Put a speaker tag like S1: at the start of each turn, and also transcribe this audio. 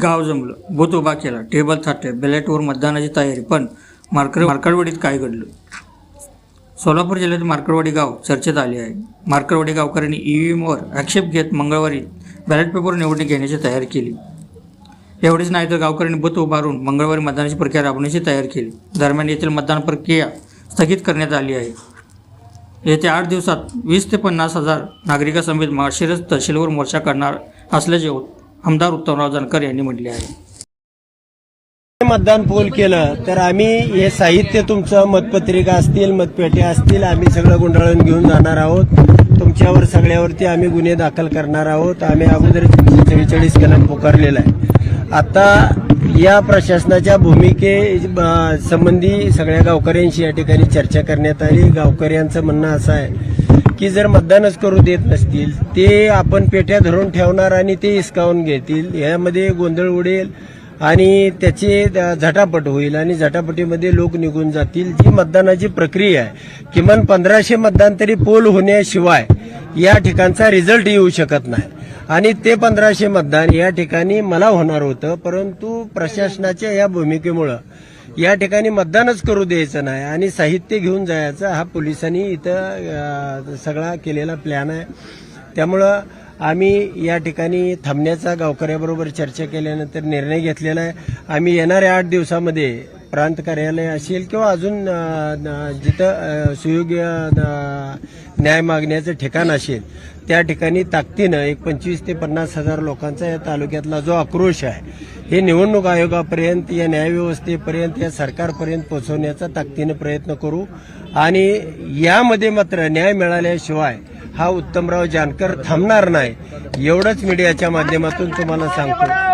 S1: गाव जमलं बूथ उभा केला टेबल थाटले बॅलेटवर मतदानाची तयारी पण मार्कर मार्कडवाडीत काय घडलं? सोलापूर जिल्ह्यात मार्कडवाडी गाव चर्चेत आले आहे. मार्कडवाडी गावकऱ्यांनी ई व्ही एमवर आक्षेप घेत मंगळवारी बॅलेट पेपर निवडणूक घेण्याची तयारी केली. एवढेच नाही तर गावकऱ्यांनी बूथ उभारून मंगळवारी मतदानाची प्रक्रिया राबवण्याची तयारी केली. दरम्यान येथील मतदान प्रक्रिया स्थगित करण्यात आली आहे. येत्या आठ दिवसात वीस ते पन्नास हजार नागरिकासमेत माळशिरस तहसीलवर मोर्चा करणार असल्याचे आमदार उत्तमराव जानकर यांनी म्हटले आहे.
S2: मतदान पोल केलं तर आम्ही हे साहित्य तुमचं मतपत्रिका असतील मतपेट्या असतील आम्ही सगळं गुंडाळून घेऊन जाणार आहोत. तुमच्यावर सगळ्यावरती आम्ही गुन्हे दाखल करणार आहोत. आम्ही अगोदर चव्वेचाळीस कलम पुकारलेला आहे. आता या प्रशासनाच्या भूमिके संबंधी सगळ्या गावकऱ्यांशी या ठिकाणी चर्चा करण्यात आली. गावकऱ्यांचं म्हणणं असं आहे की जर मतदानच करू देत नसतील ते आपण पेट्या धरून ठेवणार आणि ते हिसकावून घेतील. यामध्ये गोंधळ उडेल आणि त्याचे झटापट होईल आणि झटापटीमध्ये लोक निघून जातील. जी मतदानाची प्रक्रिया आहे किमान पंधराशे मतदान तरी पोल होण्याशिवाय या ठिकाणचा रिझल्ट येऊ शकत नाही. आणि ते पंधराशे मतदान या ठिकाणी मला होणार होतं परंतु प्रशासनाच्या या भूमिकेमुळं या ठिकाणी मतदानच करू द्यायचं नाही आणि साहित्य घेऊन जायचं. हा पोलिसांनी इथं सगळा केलेला प्लॅन आहे. त्यामुळं आम्ही या ठिकाणी थांबण्याचा गावकऱ्याबरोबर चर्चा केल्यानंतर निर्णय घेतलेला आहे. आम्ही येणाऱ्या आठ दिवसामध्ये प्रांत कार्यालय असेल किंवा अजून जिथं सुयोग्य न्याय मागण्याचं ठिकाण असेल त्या ठिकाणी ताकदीनं एक पंचवीस ते पन्नास हजार लोकांचा या तालुक्यातला जो आक्रोश आहे हे निवडणूक आयोगापर्यंत या न्यायव्यवस्थेपर्यंत या सरकारपर्यंत पोहोचवण्याचा ताकदीनं प्रयत्न करू. आणि यामध्ये मात्र न्याय मिळाल्याशिवाय हा उत्तमराव जानकर थांबणार नाही. एवढंच मीडियाच्या माध्यमातून तुम्हाला सांगतो.